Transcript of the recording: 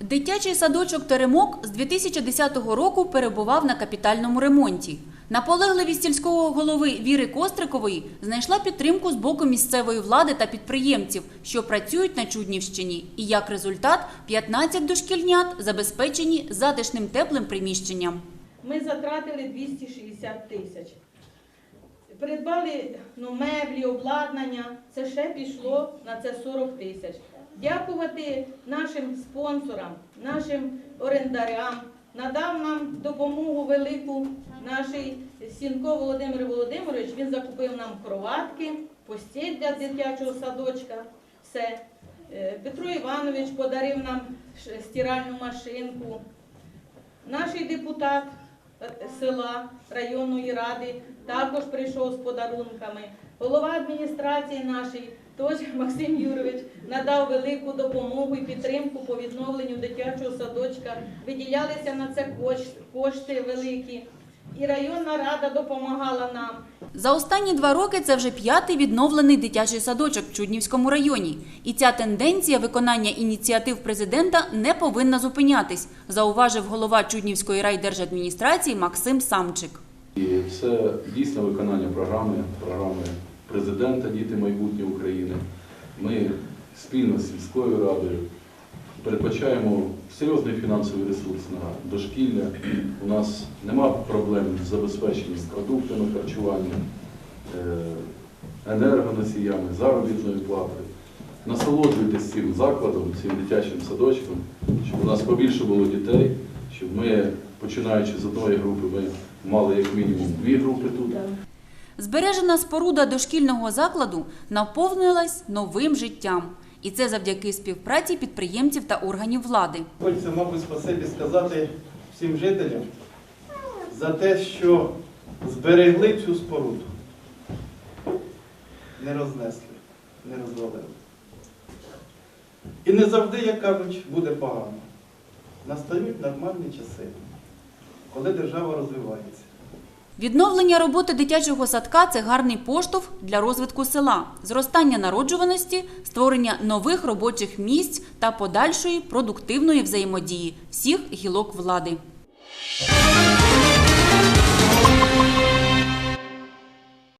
Дитячий садочок Теремок з 2010 року перебував на капітальному ремонті. Наполегливість сільського голови Віри Кострикової знайшла підтримку з боку місцевої влади та підприємців, що працюють на Чуднівщині. І як результат, 15 дошкільнят забезпечені затишним теплим приміщенням. Ми затратили 260 тисяч. Придбали ну, меблі, обладнання, це ще пішло на це 40 тисяч. Дякувати нашим спонсорам, нашим орендарям, надав нам допомогу велику наш Сінко Володимир Володимирович. Він закупив нам кроватки, постіль для дитячого садочка. Все. Е, Петро Іванович подарив нам стиральну машинку. Наш депутат е, села районної ради також прийшов з подарунками. Голова адміністрації нашої, теж Максим Юрович, надав велику допомогу і підтримку по відновленню дитячого садочка. Виділялися на це кош- кошти великі. І районна рада допомагала нам. За останні два роки це вже п'ятий відновлений дитячий садочок в Чуднівському районі. І ця тенденція виконання ініціатив президента не повинна зупинятись, зауважив голова Чуднівської райдержадміністрації Максим Самчик. І це дійсне виконання програми, програми президента Діти майбутнє України. Ми спільно з сільською радою передбачаємо серйозний фінансовий ресурс на дошкілля. У нас нема проблем з забезпеченням продуктами харчування, е, енергоносіями, заробітною платою. Насолоджуйтесь цим закладом, цим дитячим садочком, щоб у нас побільше було дітей, щоб ми, починаючи з одної групи, ми мали як мінімум дві групи тут. Збережена споруда дошкільного закладу наповнилась новим життям. І це завдяки співпраці підприємців та органів влади. Хочеться, мабуть, спасибі сказати всім жителям за те, що зберегли цю споруду. Не рознесли, не розвалили. І не завжди, як кажуть, буде погано. Настають нормальні часи, коли держава розвивається. Відновлення роботи дитячого садка це гарний поштовх для розвитку села, зростання народжуваності, створення нових робочих місць та подальшої продуктивної взаємодії всіх гілок влади.